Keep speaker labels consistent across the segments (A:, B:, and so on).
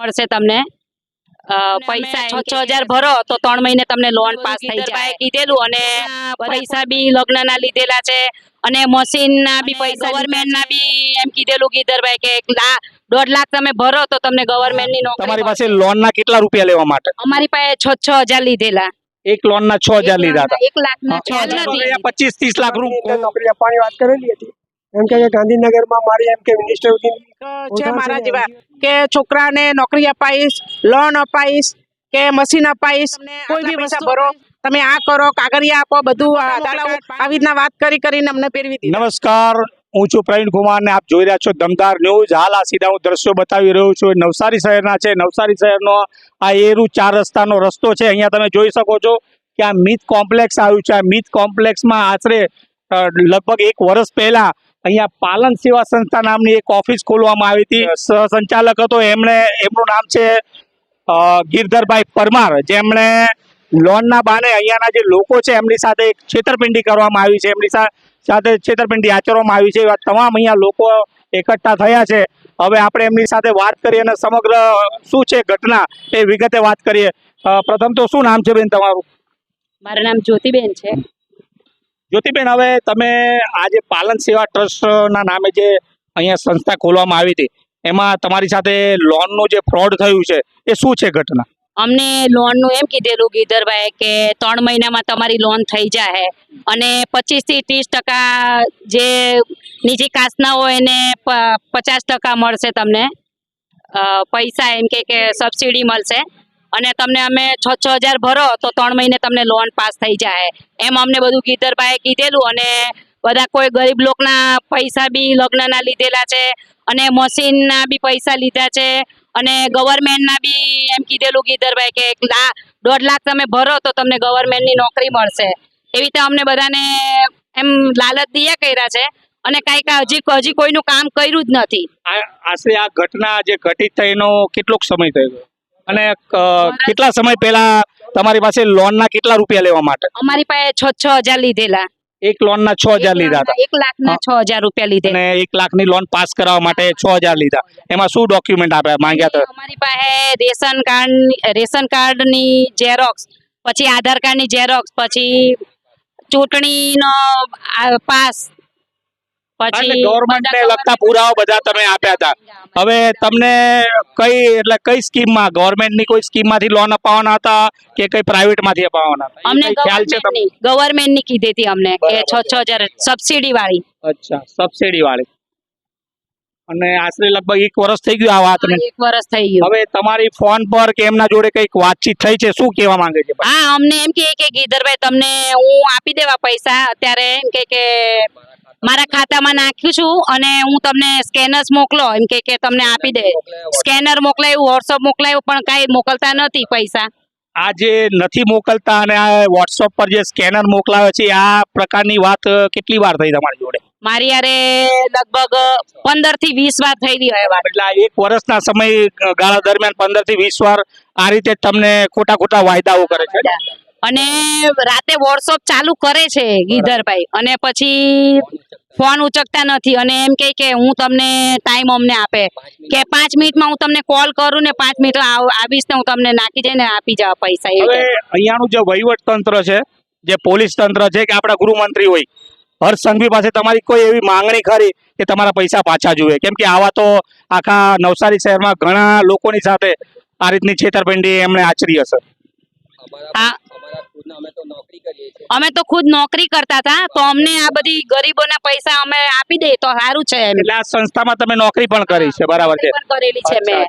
A: મળશે તમને પૈસા છ છ હજાર ભરો તો ત્રણ મહિને તમને લોન પાસ થઈ જાય. કીધેલું અને પૈસા બી લગ્નના લીધેલા છે અને મશીનના બી પૈસા ગવર્મેન્ટના બી એમ કીધેલું ગીધરભાઈ કે દોઢ લાખ તમે ભરો તો તમને ગવર્મેન્ટની નોકરી
B: તમારી પાસે લોન ના કેટલા રૂપિયા લેવા માટે?
A: અમારી પાસે છ છ હજાર લીધેલા.
B: એક લોન ના છ હજાર લીધા હતા.
A: એક લાખ ના છ હજાર
B: પચીસ ત્રીસ લાખ રૂપિયા
C: નોકરી આપવાની વાત કરેલી હતી. એમ કે ગાંધીનગરમાં મારી એમ કે મિનિસ્ટર
D: છે મારા જેવા કે છોકરાને નોકરી અપાઈશ લોન અપાઈશ કે મશીન અપાઈશ કોઈ બી પૈસા ભરો તમે આ કરો કાગળિયા આપો બધું આવી રીતના વાત કરી કરીને અમને ફેરવી દીધા.
B: નમસ્કાર હું છું પ્રવીણ કુમાર ને આપ જોઈ રહ્યા છો દમદાર ન્યૂઝ. હાલ આ સીધા હું દ્રશ્યો બતાવી રહ્યો છું. નવસારી શહેરના છે. નવસારી શહેરનો આ એરુ ચાર રસ્તાનો રસ્તો છે. અહીંયા તમે જોઈ શકો છો કે આ મિત કોમ્પ્લેક્સ આવ્યું છે. આ મિત કોમ્પ્લેક્સમાં આશરે લગભગ એક વર્ષ પહેલા અહીંયા પાલન સેવા સંસ્થા નામની એક ઓફિસ ખોલવામાં આવી હતી. સંચાલક હતો. એમણે એમનું નામ છે અ, ગિરધરભાઈ પરમાર. જેમણે લોનના બાને અહીંયાના જે લોકો છે એમની સાથે એક છેતરપિંડી કરવામાં આવી છે. એમની સાથે છેતરપિંડી આચરવામાં આવી છે. એવા તમામ અહીંયા લોકો એકઠા થયા છે. હવે આપણે એમની સાથે વાત કરીએ અને સમગ્ર શું છે ઘટના એ વિગતે વાત કરીએ. પ્રથમ તો શું નામ છે બેન તમારું?
A: મારું નામ જ્યોતિબેન છે.
B: જ્યોતિબેન, હવે તમે આજે પાલન સેવા ટ્રસ્ટના નામે જે અહીંયા સંસ્થા ખોલવામાં આવી હતી, એમાં તમારી સાથે લોનનું જે ફ્રોડ થયું છે, એ શું છે ઘટના?
A: અમને લોનનું એમ કીધેલું ગીધરભાઈ કે ત્રણ મહિનામાં તમારી લોન થઈ જાય અને પચીસથી ત્રીસ ટકા જે નીચી કાસ્ટના હોય એને પચાસ ટકા મળશે તમને. પૈસા એમ કે સબસિડી મળશે. અને તમને અમે છ છ હજાર ભરો તો ત્રણ મહિને તમને લોન પાસ થઈ જાય. એમ અમને બધું ગીધરભાઈએ કીધેલું અને બધા કોઈ ગરીબ લોકના પૈસા બી લગ્નના લીધેલા છે અને મશીનના બી પૈસા લીધા છે અને ગવર્મેન્ટના બી એમ કીધેલું ગીધરભાઈ કે એક લાખ દોઢ લાખ તમે ભરો તો તમને ગવર્મેન્ટની નોકરી મળશે. એવી રીતે અમને બધાને એમ લાલચ દિયા કર્યા છે અને કાંઈક હજી હજી કોઈનું કામ કર્યું જ નથી.
B: આશરે આ ઘટના જે ઘટિત થઈનો કેટલોક સમય થયો? અને કેટલા સમય પહેલા તમારી પાસે લોનના કેટલા રૂપિયા લેવા માટે?
A: અમારી પાસે છ છ હજાર લીધેલા.
B: એક લોનના છ હજાર લીધા હતા.
A: એક લાખના છ હજાર રૂપિયા લીધે
B: અને એક લાખની લોન પાસ કરાવવા માટે છ હજાર લીધા. એમાં શું ડોક્યુમેન્ટ આપ્યા માંગ્યા હતા?
A: અમારી પાસે રેશન કાર્ડ રેશન કાર્ડની ઝેરોક્સ પછી આધાર કાર્ડની ઝેરોક્સ પછી ચૂંટણીનો પાસ પછી
B: ગવર્મેન્ટ ને
A: બધા
B: લગતા પુરાવા બધા તમે આપ્યા હતા. હવે તમને કઈ એટલે કઈ સ્કીમમાં ગવર્મેન્ટની કોઈ સ્કીમમાંથી લોન અપાવવાના હતા કે કઈ પ્રાઇવેટમાંથી અપાવવાના હતા? એ
A: અમને
B: કઈ ખ્યાલ છે તમને?
A: ગવર્મેન્ટની ગવર્મેન્ટની કીધી હતી અમને કે છ છ. હજાર સબસિડી વાળી.
B: અચ્છા સબસિડી વાળી. અને આશરે લગભગ એક વર્ષ થઈ ગયું આ વાતને
A: એક વર્ષ થઈ ગયું.
B: હવે તમારી ફોન પર કે એમના જોડે કંઈક વાતચીત થઈ છે? શું કહેવા માંગે છે?
A: હા અમને એમ કે કે ગીધરભાઈ તમને હું આપી દેવા પૈસા અત્યારે એમ કે કે મારા ખાતામાં નાખ્યું છું અને હું તમને સ્કેનર્સ મોકલો એમ કે કે તમને આપી દે. સ્કેનર મોકલાયું વોટ્સઅપ મોકલાયું પણ કાંઈ મોકલતા નથી પૈસા.
B: આ જે નથી મોકલતા અને આ વોટ્સઅપ પર જે સ્કેનર મોકલાવે છે આ પ્રકારની વાત કેટલી વાર થઈ તમારી જોડે?
A: મારી યારે લગભગ પંદરથી વીસ વાર થઈ ગઈ વાત.
B: એટલે એક વર્ષના સમય ગાળા દરમિયાન પંદરથી વીસ વાર આ રીતે તમને ખોટા ખોટા વાયદાઓ કરે છે.
A: અને રાતે વોટ્સઅપ ચાલુ કરે છે ગીધરભાઈ. અને પછી ફોન ઉચકતા નથી. અને એમ કહે કે હું તમને ટાઈમ અમને આપે. કે પાંચ મિનિટમાં હું તમને કોલ કરું ને પાંચ મિનિટ આવીશ ને હું તમને નાખી જઈને આપી જાવ પૈસા.
B: અહીંયાનું જે વહીવટ તંત્ર છે જે પોલીસ તંત્ર છે કે આપણા ગૃહમંત્રી હોય હર્ષ સંઘવી પાસે તમારી કોઈ એવી માંગણી ખરી કે તમારા પૈસા પાછા જોઈએ? કેમ કે આવા તો આખા નવસારી શહેરમાં ઘણા લોકોની સાથે આ રીતની છેતરપિંડી એમણે આચરી હશે.
A: હા અમે તો ખુદ નોકરી કરતા હતા તો અમને આ બધી ગરીબોના પૈસા અમે આપી દઈએ તો સારું છે
B: એટલે આ સંસ્થામાં તમે નોકરી પણ કરી છે બરાબર છે.
A: કરેલી છે મેં.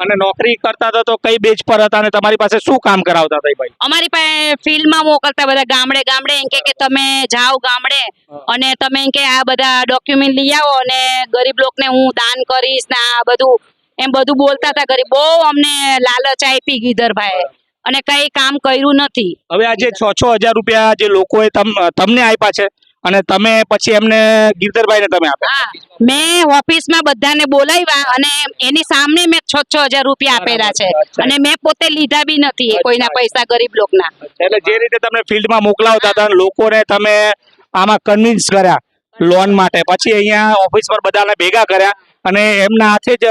B: અને નોકરી કરતા હતા તો કઈ બેચ પર હતા અને તમારી પાસે શું કામ કરાવતા હતા ભાઈ?
A: અમારી પાસે ફિલ્ડમાં મોકલતા બધા ગામડે ગામડે એમ કે કે તમે જાઓ ગામડે અને તમે એમ કે આ બધા ડોક્યુમેન્ટ લઈ આવો અને ગરીબ લોકોને હું દાન કરીશ ને આ બધું. એમ બધું બોલતા હતા ગરીબ. બહુ અમને લાલચ આપી ગીધરભાઈ. અને કઈ કામ કર્યું નથી.
B: હવે આ જે છ છ હજાર રૂપિયા જે લોકોએ તમ- તમને આપ્યા છે અને તમે પછી એમને ગિરધરભાઈને તમે આપ્યા.
A: મેં ઓફિસમાં બધાને બોલાવ્યા અને એની સામે મેં છ છ હજાર રૂપિયા આપેલા છે. અને મેં પોતે લીધા બી નથી કોઈના પૈસા ગરીબ લોકના.
B: એટલે જે રીતે તમે ફિલ્ડમાં મોકલાવતા હતા લોકોને તમે આમાં કન્વિન્સ કર્યા લોન માટે. પછી અહીંયા ઓફિસ પર બધાને ભેગા કર્યા. અને એમના હાથે જ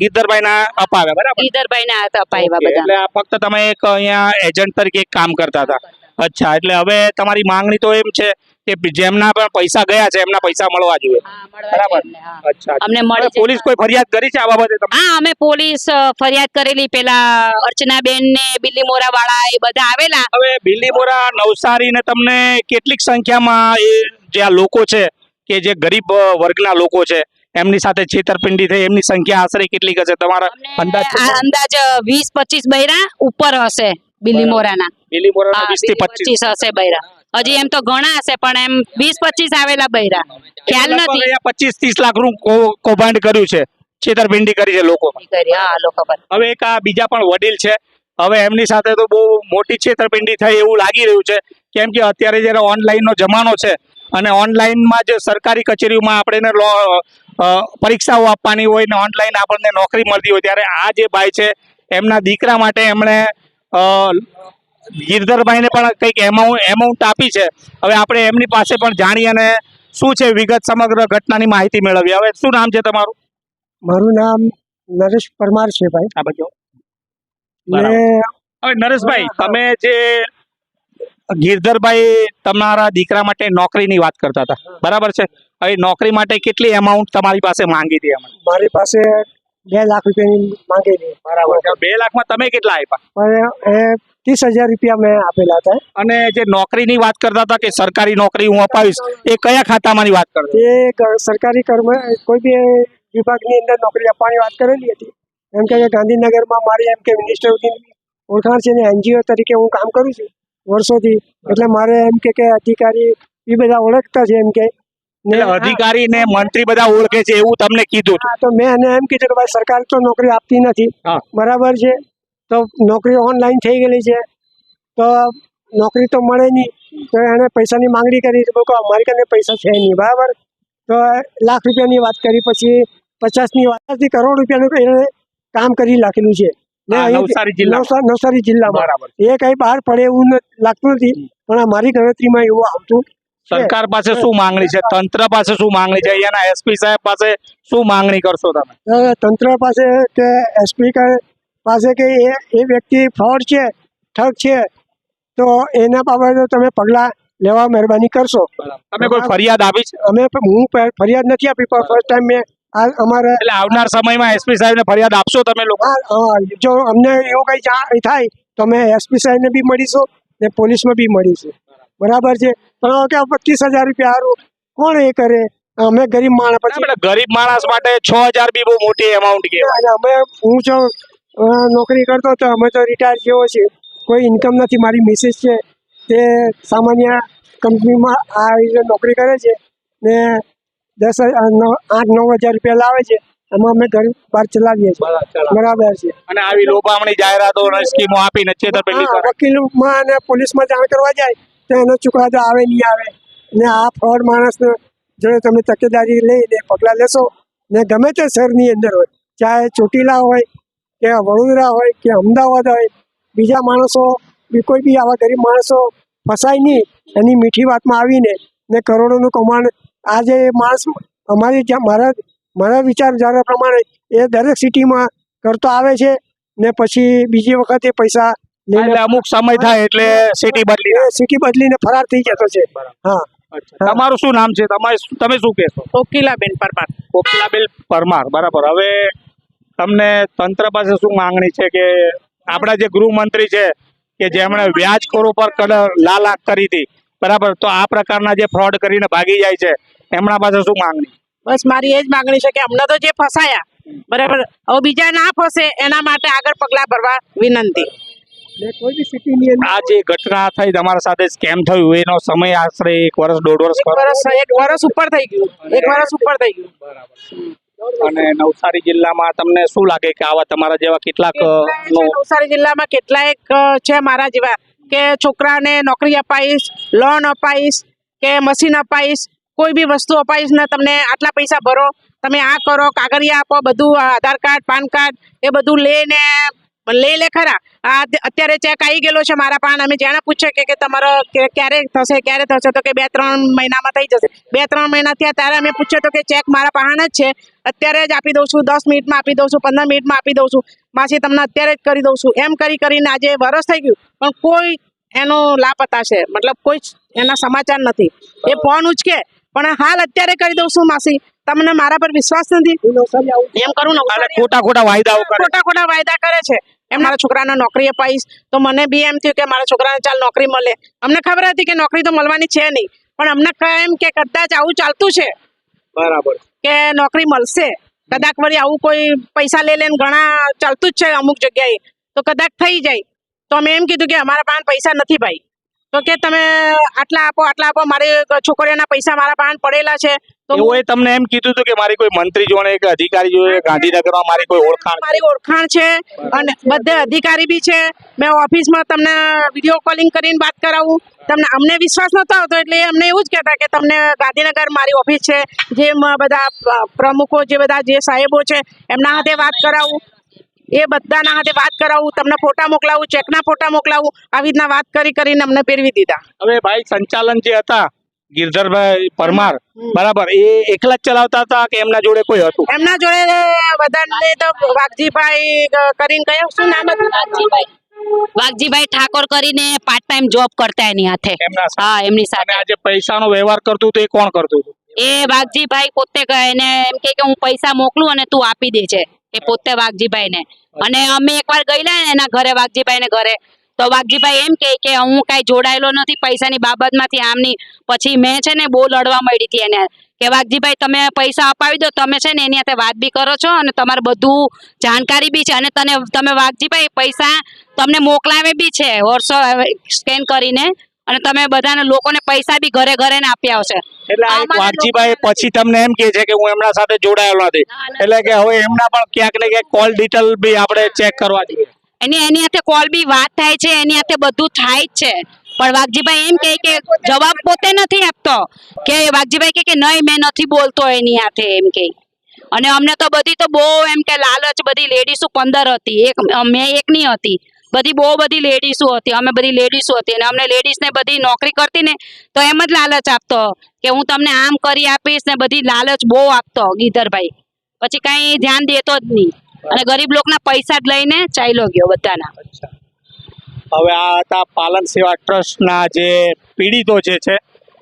B: ગીધરભાઈ ના અપાવ્યા બરાબર?
A: ગીધરભાઈ ના હતા અપાવ્યા બધા.
B: એટલે ફક્ત તમે એક અહીંયા એજન્ટ તરીકે કામ કરતા હતા. અચ્છા એટલે હવે તમારી માંગણી તો એમ છે કે જેમના પણ પૈસા ગયા છે એમના પૈસા મળવા જોઈએ. બરાબર. અચ્છા
A: અમને મળે
B: પોલીસ કોઈ ફરિયાદ કરી છે આ બાબતે તમે
A: હા અમે પોલીસ ફરિયાદ કરેલી. પેલા અર્ચનાબેન ને બિલ્લી મોરા વાળા એ બધા આવેલા.
B: હવે બિલ્લીમોરા નવસારી ને તમને કેટલીક સંખ્યામાં એ જે આ લોકો છે કે જે ગરીબ વર્ગના લોકો છે એમની સાથે છેતરપિંડી થઈ એમની સંખ્યા આશરે કેટલીક હશે? તમારા અંદાજ
A: અંદાજ વીસ પચીસ બૈરા ઉપર હશે
B: બિલીમોરાના
A: વીસથી
B: પચીસ.
A: હશે બૈરા. હજી એમ તો ઘણા હશે પણ એમ વીસ પચીસ આવેલા બૈરા. ખ્યાલ નથી.
B: પચીસ ત્રીસ લાખનું કૌભાંડ કર્યું છે. છેતરપિંડી કરી છે લોકો હવે એક આ બીજા પણ વડીલ છે. હવે એમની સાથે તો બહુ મોટી છેતરપિંડી થઈ એવું લાગી રહ્યું છે. કેમ કે અત્યારે જયારે ઓનલાઈન નો જમાનો છે અને ઓનલાઈનમાં જે સરકારી કચેરીઓમાં આપણે પરીક્ષાઓ આપવાની હોય ને ઓનલાઈન આપણને નોકરી મળતી હોય ત્યારે આ જે ભાઈ છે એમના દીકરા માટે એમણે ગિરધરભાઈને પણ કંઈક એમાઉન્ટ એમાઉન્ટ આપી છે. હવે આપણે એમની પાસે પણ જાણી અને શું છે વિગત સમગ્ર ઘટનાની માહિતી મેળવી હવે શું નામ છે તમારું?
C: મારું નામ નરેશ પરમાર છે ભાઈ.
B: આ બધો
C: ને
B: હવે નરેશભાઈ તમે જે ગિરધરભાઈ તમારા દીકરા માટે નોકરીની વાત કરતા હતા. બરાબર છે? હવે નોકરી માટે કેટલી એમાઉન્ટ તમારી પાસે માંગી હતી અમને
C: મારી પાસે બે લાખ રૂપિયાની માંગેલી
B: બરાબર. બે લાખમાં તમે કેટલા આપ્યા
C: ત્રીસ હજાર રૂપિયા મેં આપેલા હતા.
B: અને જે નોકરીની વાત કરતા હતા કે સરકારી નોકરી હું અપાવીશ એ કયા ખાતામાંની વાત કરતા
C: એ સરકારી કર્મ કોઈ બી વિભાગની અંદર નોકરી આપવાની વાત કરેલી હતી. એમ કે ગાંધીનગરમાં મારી એમ કે મિનિસ્ટરની ઓળખાણ છે ને એનજીઓ તરીકે હું કામ કરું છું વર્ષોથી. એટલે મારે એમ કે કે અધિકારી એ બધા ઓળખતા છે એમ કે
B: એટલે અધિકારી ને મંત્રી બધા ઓળખે છે એવું તમને કીધું
C: તો મેં એને એમ કીધું કે ભાઈ સરકાર તો નોકરી આપતી નથી. બરાબર છે. તો નોકરી ઓનલાઈન થઈ ગયેલી છે. તો નોકરી તો મળે નહીં. તો એણે પૈસાની માંગણી કરી. અમારી કને પૈસા છે નહીં. બરાબર? તો લાખ રૂપિયાની વાત કરી. પછી પચાસની વાત કરોડ રૂપિયાનું એણે કામ કરી નાખેલું છે.
B: નવસારી જિલ્લામાં.
C: એ કઈ બહાર પડે એવું લાગતું નથી. પણ અમારી ગણતરીમાં એવું આવતું
B: સરકાર પાસે શું માંગણી છે? તંત્ર પાસે શું માંગણી છે? અહીંયાના એસપી સાહેબ પાસે શું માંગણી કરશો તમે?
C: તંત્ર પાસે કે એસપી પાસે કે એ એ વ્યક્તિ ફ્રોડ છે ઠગ છે તો એના બાબતે તમે પગલાં લેવા મહેરબાની કરશો.
B: તમે કોઈ ફરિયાદ આપી છે?
C: અમે હું ફરિયાદ નથી આપી પણ ફર્સ્ટ ટાઈમ મેં આ અમારે
B: એટલે આવનાર સમયમાં એસપી સાહેબને ફરિયાદ આપશો તમે લોકો?
C: જો અમને એવું કંઈ જાણ થાય તો અમે એસપી સાહેબને બી મળીશું ને પોલીસમાં બી મળીશું. બરાબર છે? પણ કે પચીસ હજાર રૂપિયા સારું કોણ એ કરે? અમે ગરીબ માણસ પછી
B: ગરીબ માણસ માટે છ હજાર બી બહુ મોટી કહેવાય
C: અમે હું જો નોકરી કરતો તો અમે તો રિટાયર જેવો છે કોઈ ઇન્કમ નથી મારી મિસિસ છે. તે સામાન્ય કંપનીમાં આ રીતે નોકરી કરે છે ને દસ આઠ નવ હજાર રૂપિયા લાવે છે. એમાં અમે ઘર બહાર ચલાવીએ છીએ. બરાબર છે.
B: અને આવી લોભામણી જાહેરાતો સ્કીમો આપીને છેતરપિંડી
C: વકીલમાં અને પોલીસમાં જાણ કરવા જાય. તો એનો ચુકાદો આવે, નહીં આવે. ને આ ફ્રોડ માણસને જોડે તમે તકેદારી લઈને પગલાં લેશો ને ગમે તે શહેરની અંદર હોય, ચાહે ચોટીલા હોય, કે વડોદરા હોય, કે અમદાવાદ હોય, બીજા માણસો કોઈ બી આવા ગરીબ માણસો ફસાય નહીં, એની મીઠી વાતમાં આવીને ને કરોડોનું કમાણ આજે માણસ અમારી જ્યાં મારા મારા વિચારધારા પ્રમાણે એ દરેક સિટીમાં કરતો આવે છે ને પછી બીજી વખતે પૈસા
B: એટલે અમુક સમય થાય એટલે સિટી બદલી
C: સિટી બદલીને ફરાર થઈ જતો છે. હા.
B: તમારું શું નામ છે? તમારે તમે શું કહેશો?
D: કોકિલાબેન પરમાર.
B: કોકિલાબેન પરમાર બરાબર. હવે તમને તંત્ર પાસે શું માંગણી છે કે આપણા જે ગૃહમંત્રી છે કે જેમણે વ્યાજખોરો પર લાલાક કરી હતી બરાબર? તો આ પ્રકારના જે ફ્રોડ કરીને ભાગી જાય છે એમના પાસે શું માંગણી?
D: બસ મારી એ જ માંગણી છે કે અમને તો જે ફસાયા બરાબર? હવે બીજા ના ફસે એના માટે આગળ પગલાં ભરવા વિનંતી.
B: આ જે ઘટના થઈ તમારા સાથે સ્કેમ થયું એનો સમય આશરે એક વર્ષ દોઢ વર્ષ
D: વર્ષ એક વર્ષ ઉપર થઈ ગયું. એક વર્ષ ઉપર થઈ ગયું.
B: અને નવસારી જિલ્લામાં તમને શું લાગે કે આવા તમારા જેવા કેટલાક
D: નવસારી જિલ્લામાં કેટલાક છે મારા જેવા કે છોકરાને નોકરી અપાઈશ લોન અપાઈશ કે મશીન અપાઈશ કોઈ બી વસ્તુ અપાઈશ ને તમને આટલા પૈસા ભરો તમે આ કરો કાગળિયા આપો બધું આધાર કાર્ડ પાન કાર્ડ એ બધું લઈને પણ લઈ લે ખરા. આ અત્યારે ચેક આવી ગયેલો છે મારા પાન. અમે જેને પૂછ્યો કે કે તમારો ક્યારે થશે ક્યારે થશે, તો કે બે ત્રણ મહિનામાં થઈ જશે. બે ત્રણ મહિના થયા ત્યારે અમે પૂછ્યો તો કે ચેક મારા પાન જ છે. અત્યારે જ આપી દઉં છું, દસ મિનિટમાં આપી દઉં છું, પંદર મિનિટમાં આપી દઉં છું. માસી તમને અત્યારે જ કરી દઉં છું. એમ કરી કરીને આજે વરસ થઈ ગયું. પણ કોઈ એનો લાપતા છે. મતલબ કોઈ એના સમાચાર નથી. એ ફોન ઉચકે. પણ હાલ અત્યારે કરી દઉં છું માસી. તમને મારા પર વિશ્વાસ નથી? એમ કરું ને
B: ખોટા ખોટા વાયદાઓ
D: ખોટા ખોટા વાયદા કરે છે. એમ મારા છોકરાને નોકરી અપાઈશ તો મને બી એમ થયું કે મારા છોકરાને ચાલ નોકરી મળે. અમને ખબર હતી કે નોકરી તો મળવાની છે નહીં પણ અમને એમ કે કદાચ આવું ચાલતું છે.
B: બરાબર.
D: કે નોકરી મળશે. કદાચ વળી આવું કોઈ પૈસા લઈ લઈને ઘણા ચાલતું જ છે અમુક જગ્યાએ. તો કદાચ થઈ જાય. તો અમે એમ કીધું કે અમારા પાસે પૈસા નથી ભાઈ. તો કે તમે આટલા આપો આટલા આપો મારી છોકરીઓના પૈસા મારા પાસે પડેલા છે તો હું-
B: એઓએ તમને એમ કીધું હતું કે મારી કોઈ મંત્રી જોડે કે અધિકારી જોડે ગાંધીનગરમાં મારી કોઈ ઓળખાણ
D: મારી ઓળખાણ છે અને બધે અધિકારી બી છે. મેં ઓફિસમાં તમને વીડિયો કોલિંગ કરીને વાત કરાવું. તમને અમને વિશ્વાસ નતો આવતો એટલે એ અમને એવું જ કહેતા કે તમને ગાંધીનગર મારી ઓફિસ છે જે બધા પ્રમુખો જે બધા જે સાહેબો છે એમના હાથે વાત કરાવું. એ બધાના હાથે વાત કરાવું તમને ફોટા મોકલાવું ચેકના ફોટા મોકલાવું આવી રીતના વાત કરી કરીને અમને પહેરવી દીધા.
B: હવે ભાઈ સંચાલન જે હતા ગિરધરભાઈ પરમાર બરાબર એ એકલા જ ચલાવતા હતા કે એમના જોડે કોઈ હતું?
D: એમના જોડે બધાને તો વાઘજીભાઈ કરીને કયો શું નામ હતું?
A: વાઘજીભાઈ. વાઘજીભાઈ ઠાકોર કરીને પાર્ટ ટાઈમ જોબ કરતા એની હાથે.
B: એમના સાથે.
A: હા એમની સાથે.
B: આજે પૈસાનો વ્યવહાર કરતું હતું એ કોણ કરતું હતું?
A: એ વાઘજીભાઈ પોતે કહે એને એમ કે કે હું પૈસા મોકલું અને તું આપી દે છે એ પોતે વાઘજીભાઈ ને અને અમે એકવાર ગયેલા એના ઘરે વાઘજીભાઈ ઘરે, તો વાઘજીભાઈ એમ કે હું કાંઈ જોડાયેલો નથી પૈસાની બાબતમાંથી, આમની પછી મેં છે ને બહુ લડવા મળી હતી એને. કે વાઘજીભાઈ, તમે પૈસા અપાવી દો, તમે છે ને એની સાથે વાત બી કરો છો અને તમારે બધું જાણકારી બી છે અને તને, તમે વાઘજીભાઈ, પૈસા તમને મોકલાવે બી છે, વોટ્સઅપ, સ્કેન કરીને. અને તમે બધાને લોકોને પૈસા બી ઘરે ઘરે ને આપ્યા આવશે.
B: એટલે વાઘજીભાઈ પછી તમને એમ કે છે કે હું એમના સાથે જોડાયેલો નથી. એટલે કે હવે એમના પણ ક્યાંક ને ક્યાંક કોલ ડિટેલ બી આપણે ચેક કરવા જોઈએ.
A: એની એની હાથે કોલ બી વાત થાય છે એની હાથે બધું થાય જ છે. પણ વાઘજીભાઈ એમ કહે કે જવાબ પોતે નથી આપતો. કે વાઘજીભાઈ કે નહીં મેં નથી બોલતો એની હાથે એમ કે અને અમને તો બધી તો બહુ એમ કે લાલચ બધી લેડીસો પંદર હતી. એક મેં એકની હતી. બધી બહુ બધી લેડીસો હતી. અમે બધી લેડીઝો હતી. અને અમને લેડીઝને બધી નોકરી કરતી ને તો એમ જ લાલચ આપતો કે હું તમને આમ કરી આપીશ ને બધી લાલચ બહુ આપતો ગીધરભાઈ. પછી કાંઈ ધ્યાન દેતો જ નહીં. અને ગરીબ લોકના પૈસા જ લઈને ચાલ્યો ગયો બધાના.
B: હવે આ હતા પાલન સેવા ટ્રસ્ટના જે પીડિતો જે છે,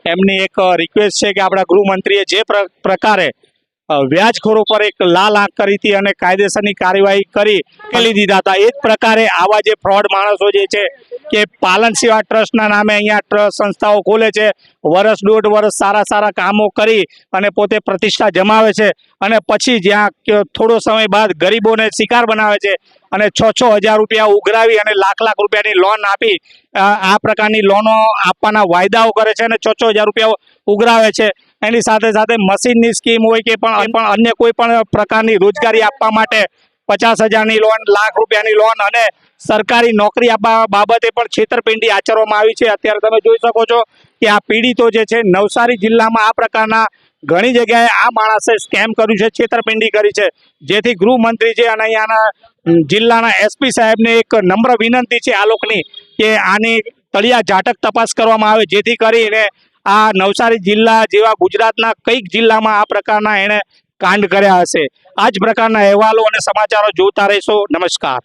B: એમની એક રિક્વેસ્ટ છે કે આપણા ગૃહમંત્રીએ જે પ્ર- પ્રકારે વ્યાજખોરો પર એક લાલ આંખ કરી હતી અને કાયદેસરની કાર્યવાહી કરી કરી દીધા હતા. એ જ પ્રકારે આવા જે ફ્રોડ માણસો જે છે કે પાલન સેવા ટ્રસ્ટના નામે અહીંયા ટ્રસ્ટ સંસ્થાઓ ખોલે છે વર્ષ દોઢ વર્ષ સારા સારા કામો કરી અને પોતે પ્રતિષ્ઠા જમાવે છે અને પછી જ્યાં થોડો સમય બાદ ગરીબોને શિકાર બનાવે છે અને છ છ હજાર રૂપિયા ઉઘરાવી અને લાખ લાખ રૂપિયાની લોન આપી આ પ્રકારની લોનો આપવાના વાયદાઓ કરે છે અને છ છ હજાર રૂપિયા ઉઘરાવે છે. એની સાથે સાથે મશીનની સ્કીમ હોય કે પણ અન્ય કોઈ પણ પ્રકારની રોજગારી આપવા માટે પચાસ હજારની લોન, લાખ રૂપિયાની લોન અને સરકારી નોકરી આપવા બાબતે પણ છેતરપિંડી આચરવામાં આવી છે. અત્યારે તમે જોઈ શકો છો કે આ પીડિતો જે છે, નવસારી જિલ્લામાં આ પ્રકારના ઘણી જગ્યાએ આ માણસે સ્કેમ કર્યું છે, છેતરપિંડી કરી છે. જેથી ગૃહમંત્રી છે અને અહીંયાના જિલ્લાના એસપી સાહેબને એક નમ્ર વિનંતી છે આ લોકોની કે આની તળિયા ઝાટક તપાસ કરવામાં આવે. જેથી કરીને આ નવસારી જિલ્લા જેવા ગુજરાતના કંઈક જિલ્લામાં આ પ્રકારના એણે કાંડ કર્યા હશે. આ જ પ્રકારના અહેવાલો અને સમાચારો જોતા રહેશો. નમસ્કાર.